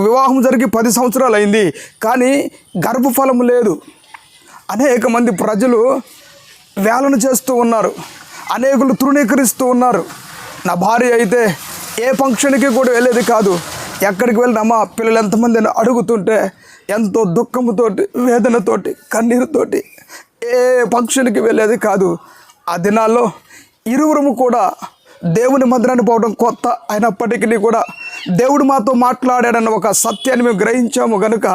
వివాహం జరిగి పది సంవత్సరాలు అయింది కానీ గర్భఫలం లేదు. అనేక మంది ప్రజలు వేలన చేస్తూ ఉన్నారు. అనేకులు తృణీకరిస్తూ ఉన్నారు. నా భార్య అయితే ఏ ఫంక్షన్కి కూడా వెళ్ళేది కాదు. ఎక్కడికి వెళ్ళినా పిల్లలు ఎంతమంది అడుగుతుంటే ఎంతో దుఃఖంతోటి వేదనతోటి కన్నీరుతోటి ఏ ఫంక్షన్కి వెళ్ళేది కాదు. ఆ దినాల్లో ఇరువురము కూడా దేవుని మందిరాన్ని పోవడం కొత్త అయినప్పటికీ కూడా దేవుడు మాతో మాట్లాడాడన్న ఒక సత్యాన్ని మేము గ్రహించాము. కనుక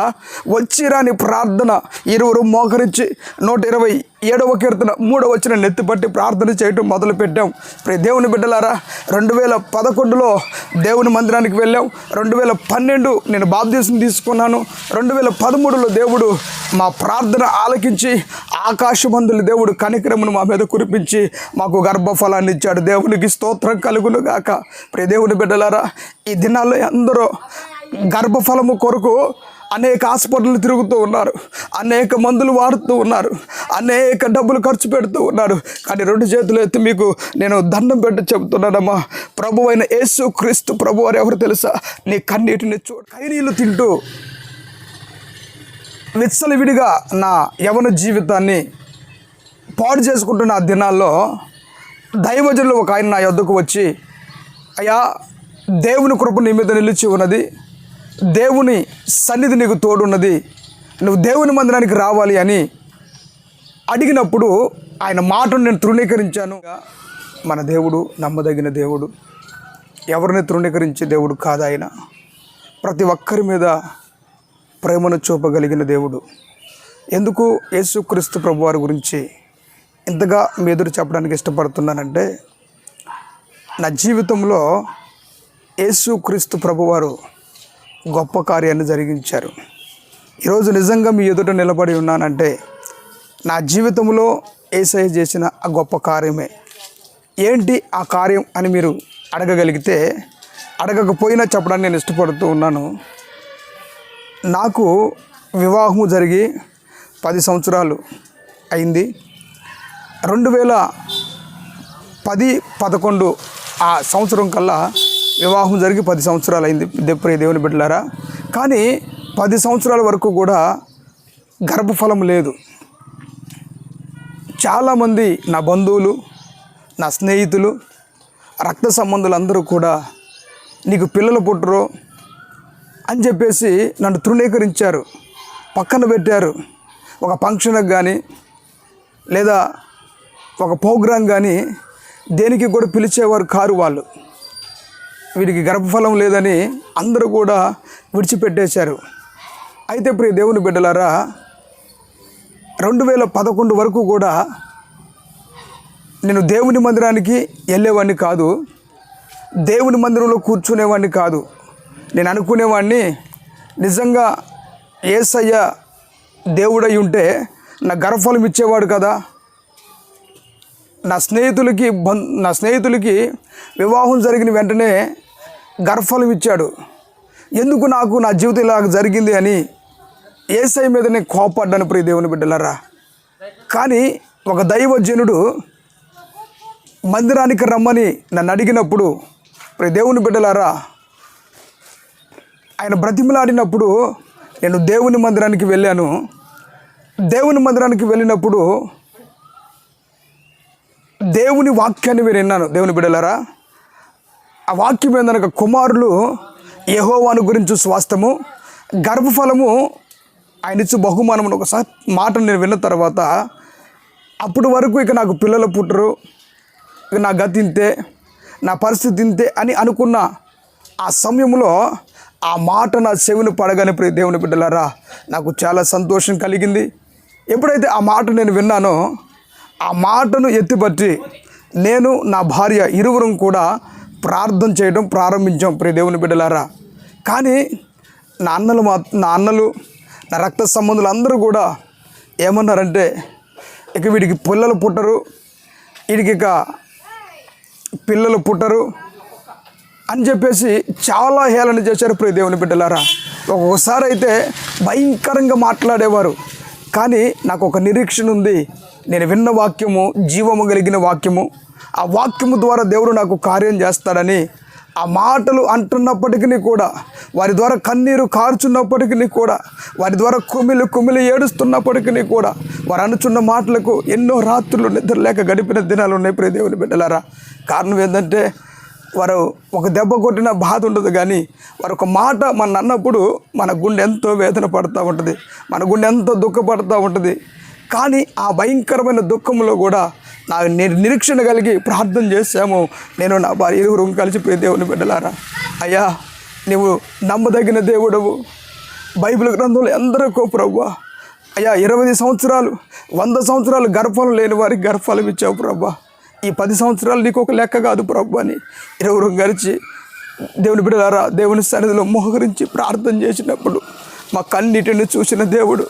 వచ్చిరాని ప్రార్థన ఇరువురు మోకరించి నూట ఇరవై ఏడవ కీర్తన మూడవ వచ్చిన నెత్తిపట్టి ప్రార్థన చేయటం మొదలుపెట్టాం. ప్రతి దేవుని బిడ్డలారా రెండు వేల పదకొండులో దేవుని మందిరానికి వెళ్ళాం. రెండు వేల పన్నెండు నేను బాప్తీసం తీసుకున్నాను. రెండు వేల పదమూడులో దేవుడు మా ప్రార్థన ఆలకించి ఆకాశమందులు దేవుడు కనికరమును మా మీద కురిపించి మాకు గర్భఫలాన్ని ఇచ్చాడు. దేవునికి స్తోత్రం కలుగును గాక. ప్రతి దేవుని బిడ్డలారా ఈ దినాల్లో అందరూ గర్భఫలము కొరకు అనేక హాస్పిటల్ తిరుగుతూ ఉన్నారు. అనేక మందులు వాడుతూ ఉన్నారు. అనేక డబ్బులు ఖర్చు పెడుతూ ఉన్నారు. కానీ రెండు చేతులు ఎత్తి మీకు నేను దండం పెట్టి చెబుతున్నానమ్మా. ప్రభు అయిన యేసు క్రీస్తు ప్రభు అని ఎవరు తెలుసా? నీ కన్నీటిని చూ కైనీళ్ళు తింటూ విచ్చలవిడిగా నా యవన జీవితాన్ని పాడు చేసుకుంటున్న ఆ దినాల్లో దైవజనులు ఒక ఆయన నా యొద్దకు వచ్చి అయ్యా దేవుని కృప నీ మీద నిలిచి ఉన్నది. దేవుని సన్నిధి నీకు తోడున్నది. నువ్వు దేవుని మందిరానికి రావాలి అని అడిగినప్పుడు ఆయన మాటను నేను తృణీకరించాను. మన దేవుడు నమ్మదగిన దేవుడు ఎవరిని తృణీకరించే దేవుడు కాదు ఆయన. ప్రతి ఒక్కరి మీద ప్రేమను చూపగలిగిన దేవుడు. ఎందుకు యేసుక్రీస్తు ప్రభువారి గురించి ఇంతగా మీ ఎదురు చెప్పడానికి ఇష్టపడుతున్నానంటే నా జీవితంలో యేసుక్రీస్తు ప్రభువారు గొప్ప కార్యాన్ని జరిగించారు. ఈరోజు నిజంగా మీ ఎదుట నిలబడి ఉన్నానంటే నా జీవితంలో ఏసఐ చేసిన ఆ గొప్ప కార్యమే. ఏంటి ఆ కార్యం అని మీరు అడగగలిగితే అడగకపోయినా చెప్పడానికి నేను ఇష్టపడుతూ ఉన్నాను. నాకు వివాహము జరిగి పది సంవత్సరాలు అయింది. రెండు వేల పది పదకొండు ఆ సంవత్సరం కల్లా వివాహం జరిగి పది సంవత్సరాలు అయింది దే- ప్రియ దేవుని బిడ్డలారా. కానీ పది సంవత్సరాల వరకు కూడా గర్భఫలం లేదు. చాలామంది నా బంధువులు నా స్నేహితులు రక్త సంబంధులు అందరూ కూడా నీకు పిల్లలు పుట్టరు అని చెప్పేసి నన్ను తృణీకరించారు. పక్కన పెట్టారు. ఒక ఫంక్షన్కి కానీ లేదా ఒక ప్రోగ్రాం కానీ దేనికి కూడా పిలిచేవారు కారు వాళ్ళు. వీడికి గర్భఫలం లేదని అందరూ కూడా విడిచిపెట్టేశారు. అయితే ప్రియ దేవుని బిడ్డలారా రెండు వేల పదకొండు వరకు కూడా నేను దేవుని మందిరానికి వెళ్ళేవాడిని కాదు దేవుని మందిరంలో కూర్చునేవాడిని కాదు. నేను అనుకునేవాడిని నిజంగా ఏసయ్య దేవుడై ఉంటే నా గర్భఫలం ఇచ్చేవాడు కదా. నా స్నేహితులకి బం నా స్నేహితులకి వివాహం జరిగిన వెంటనే గర్భఫలం ఇచ్చాడు ఎందుకు నాకు నా జీవితం ఇలా జరిగింది అని ఏసై మీద నేను కోపడ్డాను ప్రియ దేవుని బిడ్డలరా. కానీ ఒక దైవజనుడు మందిరానికి రమ్మని నన్ను అడిగినప్పుడు ప్రియ దేవుని బిడ్డలారా ఆయన బ్రతిమలాడినప్పుడు నేను దేవుని మందిరానికి వెళ్ళాను. దేవుని మందిరానికి వెళ్ళినప్పుడు దేవుని వాక్యాన్ని మీరు విన్నాను దేవుని బిడ్డలారా ఆ వాక్యం ఏందనక కుమారులు యహోవాను గురించి స్వాస్థము గర్భఫలము ఆయన ఇచ్చు బహుమానం ఒకసారి మాట నేను విన్న తర్వాత అప్పటి వరకు ఇక నాకు పిల్లలు పుట్టరు ఇక నా గతి ఇంతే నా పరిస్థితి ఇంతే అని అనుకున్న ఆ సమయంలో ఆ మాట నా చెవిని పడగానే ప్రియ దేవుని బిడ్డలారా నాకు చాలా సంతోషం కలిగింది. ఎప్పుడైతే ఆ మాట నేను విన్నానో ఆ మాటను ఎత్తిపట్టి నేను నా భార్య ఇరువురం కూడా ప్రార్థన చేయడం ప్రారంభించాం ప్రియ దేవుని బిడ్డలారా. కానీ నా అన్నలు మా నా అన్నలు నా రక్త సంబంధులు అందరూ కూడా ఏమన్నారంటే ఇక వీడికి పిల్లలు పుట్టరు వీడికి ఇక పిల్లలు పుట్టరు అని చెప్పేసి చాలా హేళన చేశారు ప్రియ దేవుని బిడ్డలారా. ఒక్కొక్కసారి అయితే భయంకరంగా మాట్లాడేవారు. కానీ నాకు ఒక నిరీక్షణ ఉంది. నేను విన్న వాక్యము జీవము కలిగిన వాక్యము. ఆ వాక్యము ద్వారా దేవుడు నాకు కార్యం చేస్తాడని ఆ మాటలు అంటున్నప్పటికీ కూడా వారి ద్వారా కన్నీరు కార్చున్నప్పటికీ కూడా వారి ద్వారా కుమిలి కుమిలి ఏడుస్తున్నప్పటికీ కూడా వారు అనుచున్న మాటలకు ఎన్నో రాత్రులు నిద్రలేక గడిపిన దినాలు ఉన్నాయి ప్రియ దేవుని బిడ్డలారా. కారణం ఏంటంటే వారు ఒక దెబ్బ కొట్టిన బాధ ఉండదు కానీ వారు ఒక మాట మన అన్నప్పుడు మన గుండె ఎంతో వేదన పడుతూ ఉంటుంది మన గుండె ఎంతో దుఃఖపడుతూ ఉంటుంది. కానీ ఆ భయంకరమైన దుఃఖంలో కూడా నా నిరీక్షణ కలిగి ప్రార్థన చేశాము. నేను నా భార్య ఇరువురు కలిసి ప్రియ దేవుని బిడ్డలారా. అయ్యా నువ్వు నమ్మదగిన దేవుడవు. బైబిల్ గ్రంథంలో ఎందరికో ప్రభు అయ్యా ఇరవై సంవత్సరాలు వంద సంవత్సరాలు గర్భం లేని వారికి గర్భాలు ఇచ్చావు ప్రభా ఈ పది సంవత్సరాలు నీకు ఒక లెక్క కాదు ప్రభు అని ఇరువురు గడిచి దేవుని బిడ్డలారా దేవుని సన్నిధిలో మోహరించి ప్రార్థన చేసినప్పుడు మా కన్నీటిని చూసిన దేవుడు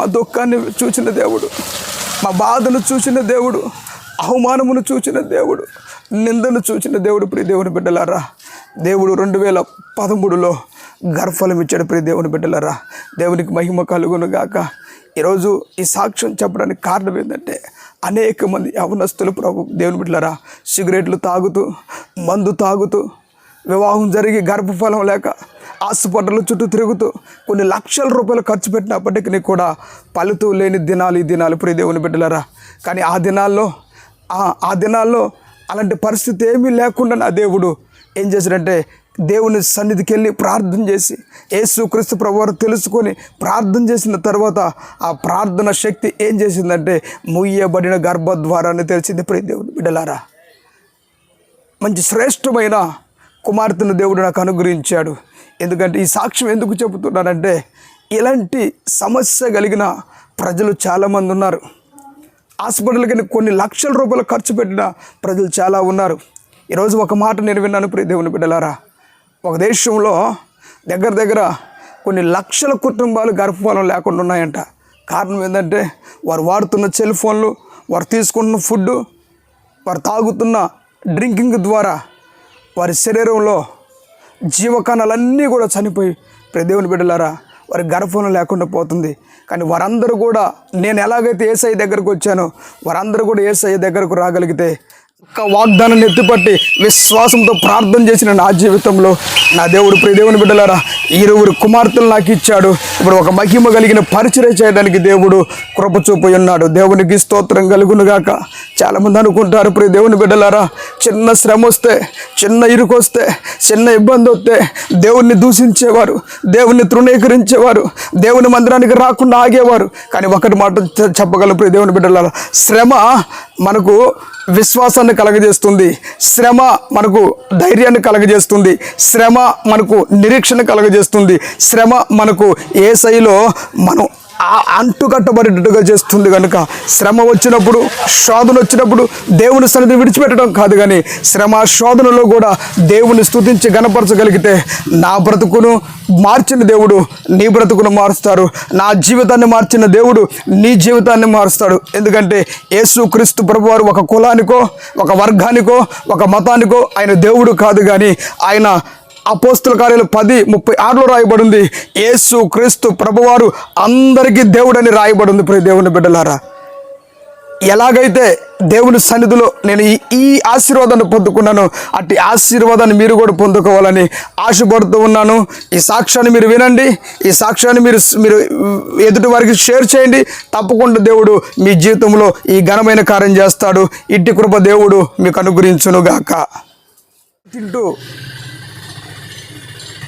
మా దుఃఖాన్ని చూసిన దేవుడు మా బాధను చూసిన దేవుడు అవమానమును చూసిన దేవుడు నిందను చూసిన దేవుడు ప్రియ దేవుని బిడ్డలారా. దేవుడు రెండు వేల పదమూడులో గర్భఫలం ఇచ్చాడు ప్రియ దేవుని బిడ్డలారా. దేవునికి మహిమ కలుగును గాక. ఈరోజు ఈ సాక్ష్యం చెప్పడానికి కారణం ఏంటంటే అనేక మంది యవనస్తులు ప్రభు దేవుని బిడ్డలారా సిగరెట్లు తాగుతూ మందు తాగుతూ వివాహం జరిగి గర్భఫలం లేక హాస్పిటల్ చుట్టూ తిరుగుతూ కొన్ని లక్షల రూపాయలు ఖర్చు పెట్టినప్పటికీ కూడా ఫలితం లేని దినాలు ఈ దినాలు ప్రియ దేవుని బిడ్డలారా. కానీ ఆ దినాల్లో ఆ- దినాల్లో అలాంటి పరిస్థితి ఏమీ లేకుండా నా దేవుడు ఏం చేశాడంటే దేవుని సన్నిధికి వెళ్ళి ప్రార్థన చేసి యేసు క్రీస్తు ప్రభువారు తెలుసుకొని ప్రార్థన చేసిన తర్వాత ఆ ప్రార్థన శక్తి ఏం చేసిందంటే ముయ్యబడిన గర్భద్వారాన్ని తెలిసింది ప్రియ దేవుడు బిడ్డలారా మంచి శ్రేష్టమైన కుమార్తెను దేవుడు నాకు అనుగ్రహించాడు. ఎందుకంటే ఈ సాక్ష్యం ఎందుకు చెబుతున్నానంటే ఇలాంటి సమస్య కలిగిన ప్రజలు చాలామంది ఉన్నారు. హాస్పిటల్కి కొన్ని లక్షల రూపాయలు ఖర్చు పెట్టిన ప్రజలు చాలా ఉన్నారు. ఈరోజు ఒక మాట నేను విన్నాను ప్రియ దేవుని బిడ్డలారా. ఒక దేశంలో దగ్గర దగ్గర కొన్ని లక్షల కుటుంబాలు గర్భఫలం లేకుండా ఉన్నాయంట. కారణం ఏంటంటే వారు వాడుతున్న సెల్ ఫోన్లు వారు తీసుకుంటున్న ఫుడ్ వారు తాగుతున్న డ్రింకింగ్ ద్వారా వారి శరీరంలో జీవకణాలన్నీ కూడా చనిపోయి ప్రదేవుని బిడ్డలారా వారి గర్భం లేకుండా పోతుంది. కానీ వారందరూ కూడా నేను ఎలాగైతే ఏసఐ దగ్గరకు వచ్చానో వారందరూ కూడా ఏసఐ దగ్గరకు రాగలిగితే ఒక్క వాగ్దానాన్ని ఎత్తిపట్టి విశ్వాసంతో ప్రార్థన చేసిన నా జీవితంలో నా దేవుడు ప్రియదేవుని బిడ్డలారా ఇరువురు కుమార్తెలు నాకు ఇచ్చాడు. ఇప్పుడు ఒక మహిమ కలిగిన పరిచయం చేయడానికి దేవుడు కృప చూపి ఉన్నాడు. దేవునికి స్తోత్రం కలుగును గాక. చాలామంది అనుకుంటారు ప్రియ దేవుని బిడ్డలారా చిన్న శ్రమ వస్తే చిన్న ఇరుకొస్తే చిన్న ఇబ్బంది వస్తే దేవుణ్ణి దూషించేవారు దేవుణ్ణి తృణీకరించేవారు దేవుని మందిరానికి రాకుండా ఆగేవారు. కానీ ఒకటి మాట చె- ప్రియ దేవుని బిడ్డలారా శ్రమ మనకు విశ్వాసాన్ని కలగజేస్తుంది. శ్రమ మనకు ధైర్యాన్ని కలగజేస్తుంది. శ్రమ మనకు నిరీక్షణ కలగజేస్తుంది. శ్రమ మనకు ఏ శైలో మనం అంటుకట్టబడేటట్టుగా చేస్తుంది కనుక శ్రమ వచ్చినప్పుడు శోధన వచ్చినప్పుడు దేవుని సన్నిధి విడిచిపెట్టడం కాదు కానీ శ్రమ శోధనలో కూడా దేవుని స్థుతించి గణపరచగలిగితే నా బ్రతుకును మార్చిన దేవుడు నీ బ్రతుకును మారుస్తారు. నా జీవితాన్ని మార్చిన దేవుడు నీ జీవితాన్ని మారుస్తాడు. ఎందుకంటే యేసు క్రీస్తు ప్రభువారు ఒక కులానికో ఒక వర్గానికో ఒక మతానికో ఆయన దేవుడు కాదు కానీ ఆయన అపోస్తుల కార్యాలు పది ముప్పై ఆరులో రాయబడింది. యేసు క్రీస్తు ప్రభువారు అందరికీ దేవుడని రాయబడింది. ప్రియ దేవుని బిడ్డలారా ఎలాగైతే దేవుని సన్నిధిలో నేను ఈ ఈ ఆశీర్వాదాన్ని పొందుకున్నాను అట్టి ఆశీర్వాదాన్ని మీరు కూడా పొందుకోవాలని ఆశపడుతూ ఉన్నాను. ఈ సాక్ష్యాన్ని మీరు వినండి. ఈ సాక్ష్యాన్ని మీరు మీరు ఎదుటి వారికి షేర్ చేయండి. తప్పకుండా దేవుడు మీ జీవితంలో ఈ ఘనమైన కార్యం చేస్తాడు. ఇట్టి కృప దేవుడు మీకు అనుగ్రహించునుగాక. తింటూ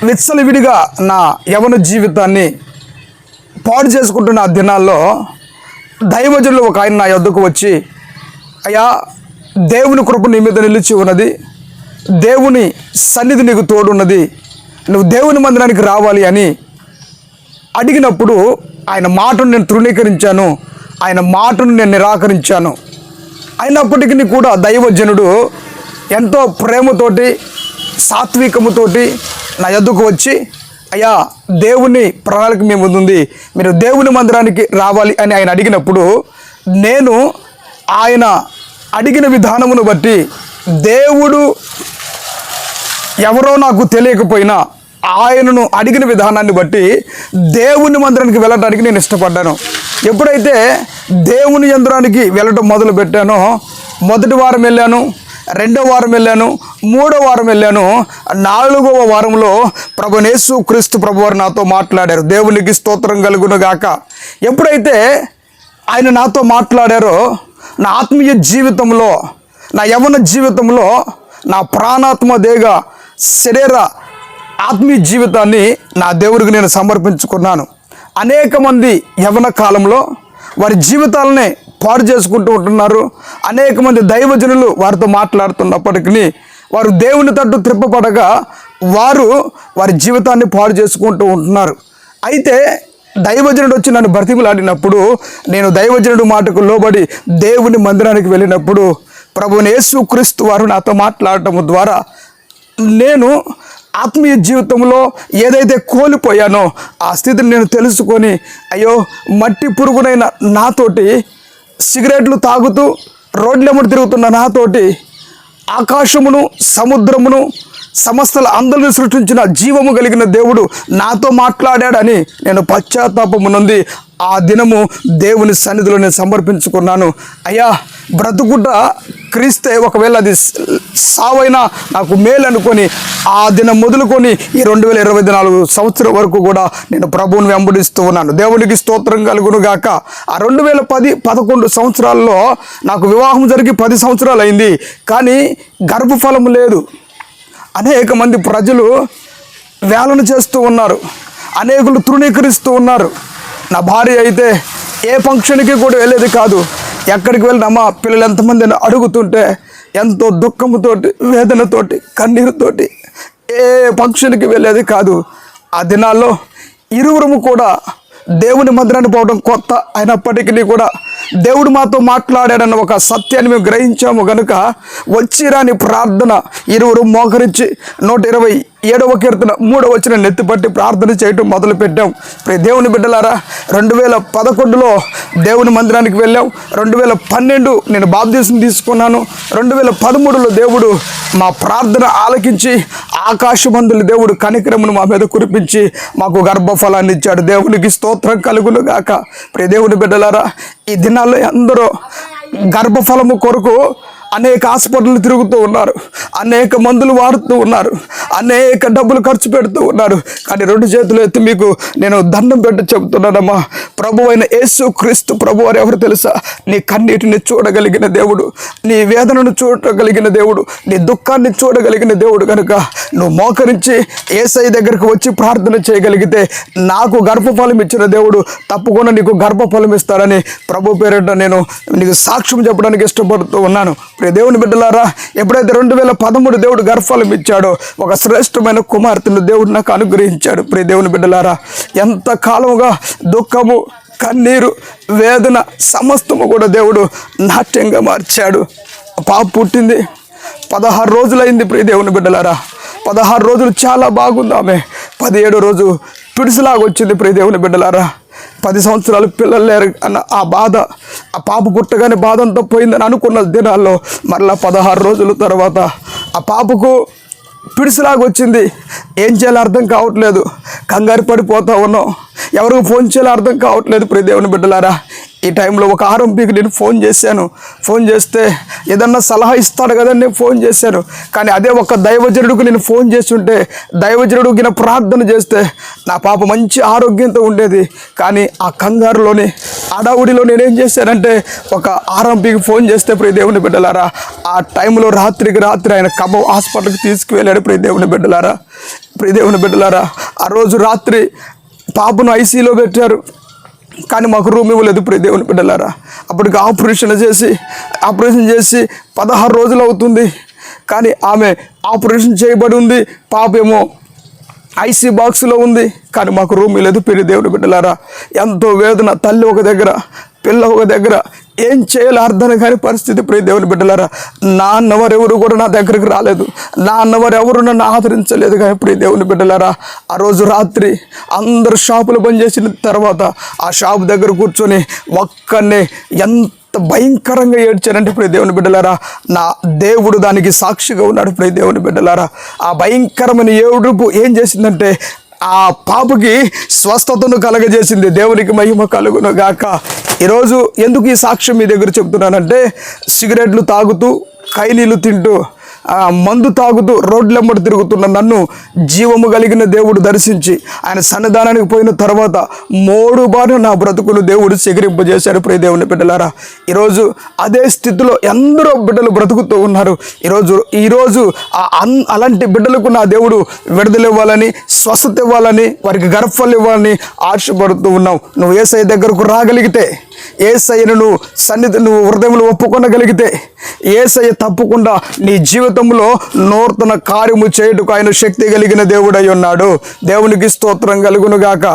విచ్చలవిడిగా నా యవన జీవితాన్ని పాడు చేసుకుంటున్న ఆ దినాల్లో దైవజనులు ఒక ఆయన నా యొద్దకు వచ్చి అయ్యా దేవుని కృప నీ మీద నిలిచి ఉన్నది. దేవుని సన్నిధి నీకు తోడున్నది నువ్వు దేవుని మందిరానికి రావాలి అని అడిగినప్పుడు ఆయన మాటను నేను తృణీకరించాను. ఆయన మాటను నేను నిరాకరించాను. అయినప్పటికీ కూడా దైవజనుడు ఎంతో ప్రేమతోటి సాత్వికముతోటి నా ఎద్దుకు వచ్చి అయ్యా దేవుని ప్రణాళిక మీ ముందుంది. మీరు దేవుని మందిరానికి రావాలి అని ఆయన అడిగినప్పుడు నేను ఆయన అడిగిన విధానమును బట్టి దేవుడు ఎవరో నాకు తెలియకపోయినా ఆయనను అడిగిన విధానాన్ని బట్టి దేవుని మందిరానికి వెళ్ళడానికి నేను ఇష్టపడ్డాను. ఎప్పుడైతే దేవుని యంత్రానికి వెళ్ళటం మొదలు పెట్టానో మొదటి వారం వెళ్ళాను. రెండో వారం వెళ్ళాను మూడో వారం వెళ్ళాను నాలుగవ వారంలో ప్రభునేసు క్రీస్తు ప్రభువారు నాతో మాట్లాడారు. దేవునికి స్తోత్రం కలుగును గాక. ఎప్పుడైతే ఆయన నాతో మాట్లాడారో నా ఆత్మీయ జీవితంలో నా యవన జీవితంలో నా ప్రాణాత్మ దేగ శరీర ఆత్మీయ జీవితాన్ని నా దేవుడికి నేను సమర్పించుకున్నాను. అనేక మంది యవన కాలంలో వారి జీవితాలనే పాడు చేసుకుంటూ ఉంటున్నారు. అనేక మంది దైవజనులు వారితో మాట్లాడుతున్నప్పటికీ వారు దేవుని తట్టు త్రిప్పపడగా వారు వారి జీవితాన్ని పాడు చేసుకుంటూ ఉంటున్నారు. అయితే దైవజనుడు వచ్చి నన్ను బ్రతిమలాడినప్పుడు నేను దైవజనుడు మాటకు లోబడి దేవుని మందిరానికి వెళ్ళినప్పుడు ప్రభుని యేసుక్రీస్తు వారు నాతో మాట్లాడటం ద్వారా నేను ఆత్మీయ జీవితంలో ఏదైతే కోల్పోయానో ఆ స్థితిని నేను తెలుసుకొని అయ్యో మట్టి పురుగునైన నాతోటి సిగరెట్లు తాగుతూ రోడ్లెమ్మడి తిరుగుతున్న నాతోటి ఆకాశమును సముద్రమును సమస్తల అందరిని సృష్టించిన జీవము కలిగిన దేవుడు నాతో మాట్లాడాడని నేను పశ్చాత్తాపమునుంది. ఆ దినము దేవుని సన్నిధిలో నేను సమర్పించుకున్నాను. అయ్యా బ్రతుకుట క్రీస్తే ఒకవేళ అది సావైనా నాకు మేలు అనుకొని ఆ దినం మొదలుకొని ఈ రెండు వేల ఇరవై నాలుగు సంవత్సరం వరకు కూడా నేను ప్రభువుని వెంబడిస్తూ ఉన్నాను. దేవునికి స్తోత్రం కలుగును గాక. ఆ రెండు వేల పది పదకొండు సంవత్సరాల్లో నాకు వివాహం జరిగి పది సంవత్సరాలు అయింది కానీ గర్భఫలం లేదు. అనేక మంది ప్రజలు వేలన చేస్తూ ఉన్నారు. అనేకులు తృణీకరిస్తూ ఉన్నారు. నా భార్య అయితే ఏ ఫంక్షన్కి కూడా వెళ్ళేది కాదు. ఎక్కడికి వెళ్ళినామా? పిల్లలు ఎంతమందిని అడుగుతుంటే ఎంతో దుఃఖముతోటి వేదనతోటి కన్నీరుతోటి ఏ ఫంక్షన్కి వెళ్ళేది కాదు. ఆ దినాల్లో ఇరువురము కూడా దేవుని మందిరాన్ని పోవడం కొత్త అయినప్పటికీ కూడా దేవుడు మాతో మాట్లాడాడన్న ఒక సత్యాన్ని మేము గ్రహించాము కనుక వచ్చిరాని ప్రార్థన ఇరువురు మోకరించి నూట ఇరవై ఏడవ కీర్తన మూడవ వచ్చిన నెత్తిపట్టి ప్రార్థన చేయటం మొదలు పెట్టాం ప్రియ దేవుని బిడ్డలారా రెండు వేల పదకొండులో దేవుని మందిరానికి వెళ్ళాం. రెండు వేల పన్నెండు నేను బాప్తీసం తీసుకున్నాను. రెండు వేల పదమూడులో దేవుడు మా ప్రార్థన ఆలకించి ఆకాశమందులు దేవుడు కనికరమును మా మీద కురిపించి మాకు గర్భఫలాన్ని ఇచ్చాడు. దేవునికి స్తోత్రం కలుగును గాక. ప్రియ దేవుని బిడ్డలారా ఈ దినాల్లో అందరూ గర్భఫలము కొరకు అనేక హాస్పిటల్ తిరుగుతూ ఉన్నారు. అనేక మందులు వాడుతూ ఉన్నారు. అనేక డబ్బులు ఖర్చు పెడుతూ ఉన్నారు. కానీ రెండు చేతులు ఎత్తి మీకు నేను దండం పెట్టి చెబుతున్నానమ్మా ప్రభు అయిన యేసు క్రీస్తు ప్రభు వారు ఎవరు తెలుసా? నీ కన్నీటిని చూడగలిగిన దేవుడు నీ వేదనను చూడగలిగిన దేవుడు నీ దుఃఖాన్ని చూడగలిగిన దేవుడు కనుక నువ్వు మోకరించి ఏసై దగ్గరకు వచ్చి ప్రార్థన చేయగలిగితే నాకు గర్భఫలం ఇచ్చిన దేవుడు తప్పకుండా నీకు గర్భఫలం ఇస్తారని ప్రభు పేరిట నేను నీకు సాక్ష్యం చెప్పడానికి ఇష్టపడుతూ ఉన్నాను. దేవుని బిడ్డలారా ఎప్పుడైతే రెండు వేల పదమూడు దేవుడు గర్భఫలం ఇచ్చాడో ఒక శ్రేష్టమైన కుమార్తెను దేవుడు నాకు అనుగ్రహించాడు. ప్రియ దేవుని బిడ్డలారా ఎంత కాలముగా దుఃఖము కన్నీరు వేదన సమస్తము కూడా దేవుడు నాట్యంగా మార్చాడు. పాప పుట్టింది పదహారు రోజులైంది ప్రియ దేవుని బిడ్డలారా. పదహారు రోజులు చాలా బాగుంది ఆమె. పదిహేడు రోజు పిడిసిలాగొచ్చింది ప్రియ దేవుని బిడ్డలారా. పది సంవత్సరాలు పిల్లలు లేరు అన్న ఆ బాధ ఆ పాప పుట్టగానే బాధ అంతా పోయిందని అనుకున్న దినాల్లో మరలా పదహారు రోజుల తర్వాత ఆ పాపకు పిడిసిలాగా వచ్చింది. ఏం చేయాలో అర్థం కావట్లేదు. కంగారు పడిపోతా ఉన్నాం. ఎవరికి ఫోన్ చేయాలో అర్థం కావట్లేదు ప్రదేవుని బిడ్డలారా. ఈ టైంలో ఒక ఆర్ఎంపీకి నేను ఫోన్ చేశాను. ఫోన్ చేస్తే ఏదన్నా సలహా ఇస్తాడు కదని నేను ఫోన్ చేశాను కానీ అదే ఒక దైవజనుడికి నేను ఫోన్ చేస్తుంటే దైవజనుడికి నేను ప్రార్థన చేస్తే నా పాప మంచి ఆరోగ్యంతో ఉండేది. కానీ ఆ కంగారులోని అడావుడిలో నేనేం చేశానంటే ఒక ఆర్ఎంపీకి ఫోన్ చేస్తే ప్రియ దేవుని బిడ్డలారా ఆ టైంలో రాత్రికి రాత్రి ఆయన ఖమ్మం హాస్పిటల్కి తీసుకువెళ్ళాడు ప్రియ దేవుని బిడ్డలారా. ప్రియ దేవుని బిడ్డలారా ఆ రోజు రాత్రి పాపను ఐసీలో పెట్టారు. కానీ మాకు రూమ్ ఇవ్వలేదు ప్రియ దేవుని బిడ్డలారా. అప్పటికి ఆపరేషన్ చేసి ఆపరేషన్ చేసి పదహారు రోజులు అవుతుంది. కానీ ఆమె ఆపరేషన్ చేయబడి ఉంది. పాపేమో ఐసీ బాక్స్లో ఉంది. కానీ మాకు రూమ్ లేదు పెళ్ళి దేవుని బిడ్డలారా. ఎంతో వేదన తల్లి ఒక దగ్గర పిల్ల ఒక దగ్గర ఏం చేయాలో అర్థం కాని పరిస్థితి. ప్రియ దేవుని బిడ్డలారా నా అన్నవారెవరు కూడా నా దగ్గరికి రాలేదు. నా అన్నవారు ఎవరు నన్ను ఆదరించలేదు కానీ ప్రియ దేవుని బిడ్డలారా ఆ రోజు రాత్రి అందరు షాపులు బంద్ చేసిన తర్వాత ఆ షాప్ దగ్గర కూర్చొని ఒక్కనే ఎంత భయంకరంగా ఏడ్చారంటే ఇప్పుడు దేవుని బిడ్డలారా నా దేవుడు దానికి సాక్షిగా ఉన్నాడు ఇప్పుడు దేవుని బిడ్డలారా. ఆ భయంకరమైన ఏడుపు ఏం చేసిందంటే ఆ పాపకి స్వస్థతను కలగజేసింది. దేవునికి మహిమ కలుగును గాక. ఈరోజు ఎందుకు ఈ సాక్ష్యం మీ దగ్గర చెప్తున్నానంటే సిగరెట్లు తాగుతూ కైనీళ్ళు తింటూ మందు తాగుతూ రోడ్లెమ్మడి తిరుగుతున్న నన్ను జీవము కలిగిన దేవుడు దర్శించి ఆయన సన్నిధానానికి పోయిన తర్వాత మూడు బారు నా బ్రతుకును దేవుడు సెగిరింపజేశాడు ప్రియ దేవుని బిడ్డలారా ఈరోజు అదే స్థితిలో ఎందరో బిడ్డలు బ్రతుకుతూ ఉన్నారు. ఈరోజు ఈరోజు అన్ అలాంటి బిడ్డలకు నా దేవుడు విడుదలివ్వాలని స్వస్థత ఇవ్వాలని వారికి గర్భాలు ఇవ్వాలని ఆశపడుతూ ఉన్నావు. నువ్వు ఏసఐ దగ్గరకు రాగలిగితే ఏసయ్యను నువ్వు సన్నిధి నువ్వు హృదయంలో ఒప్పుకొనగలిగితే ఏసయ్య తప్పకుండా నీ జీవితంలో నూర్తన కార్యము చేయుటకు ఆయన శక్తి కలిగిన దేవుడై ఉన్నాడు. దేవునికి స్తోత్రం కలుగును గాక.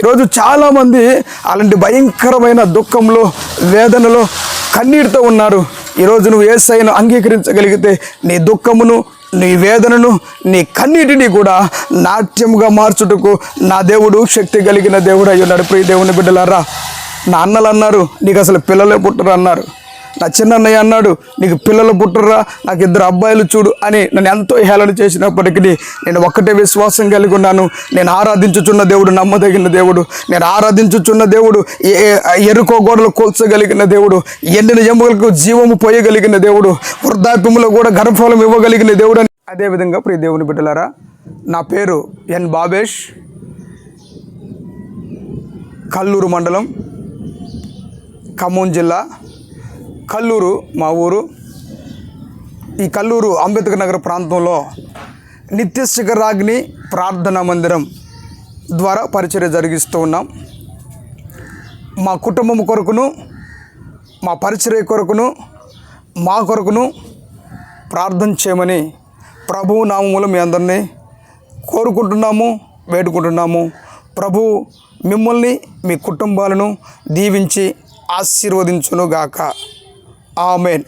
ఈరోజు చాలామంది అలాంటి భయంకరమైన దుఃఖంలో వేదనలో కన్నీటితో ఉన్నారు. ఈరోజు నువ్వు ఏసైను అంగీకరించగలిగితే నీ దుఃఖమును నీ వేదనను నీ కన్నీటిని కూడా నాట్యముగా మార్చుటకు నా దేవుడు శక్తి కలిగిన దేవుడు అయ్యున్నాడు ప్రియ దేవుని బిడ్డలారా నా అన్నలు అన్నారు నీకు అసలు పిల్లలే పుట్టరు అన్నారు. నా చిన్నన్నయ్య అన్నాడు నీకు పిల్లలు పుట్టరా నాకు ఇద్దరు అబ్బాయిలు చూడు అని నన్ను ఎంతో హేళన చేసినప్పటికీ నేను ఒక్కటే విశ్వాసం కలిగి ఉన్నాను. నేను ఆరాధించుచున్న దేవుడు నమ్మదగిన దేవుడు. నేను ఆరాధించుచున్న దేవుడు ఏ- ఎరుకో గోడలు కోల్చగలిగిన దేవుడు. ఎండిన ఎముకలకు జీవము పోయగలిగిన దేవుడు. వృద్ధాప్యములో కూడా గర్భఫలం ఇవ్వగలిగిన దేవుడు అని. అదేవిధంగా ప్రియ దేవుని బిడ్డలారా నా పేరు ఎన్ బాబేష్. కల్లూరు మండలం ఖమ్మం జిల్లా కల్లూరు మా ఊరు. ఈ కల్లూరు అంబేద్కర్ నగర్ ప్రాంతంలో నిత్య శిఖరాగ్ని ప్రార్థనా మందిరం ద్వారా పరిచర్య జరిగిస్తూ ఉన్నాం. మా కుటుంబం కొరకును మా పరిచర్య కొరకును మా కొరకును ప్రార్థన చేయమని ప్రభువు నామములు మీ అందరినీ కోరుకుంటున్నాము వేడుకుంటున్నాము. ప్రభు మిమ్మల్ని మీ కుటుంబాలను దీవించి ఆశీర్వదించునుగాక. ఆమెన్.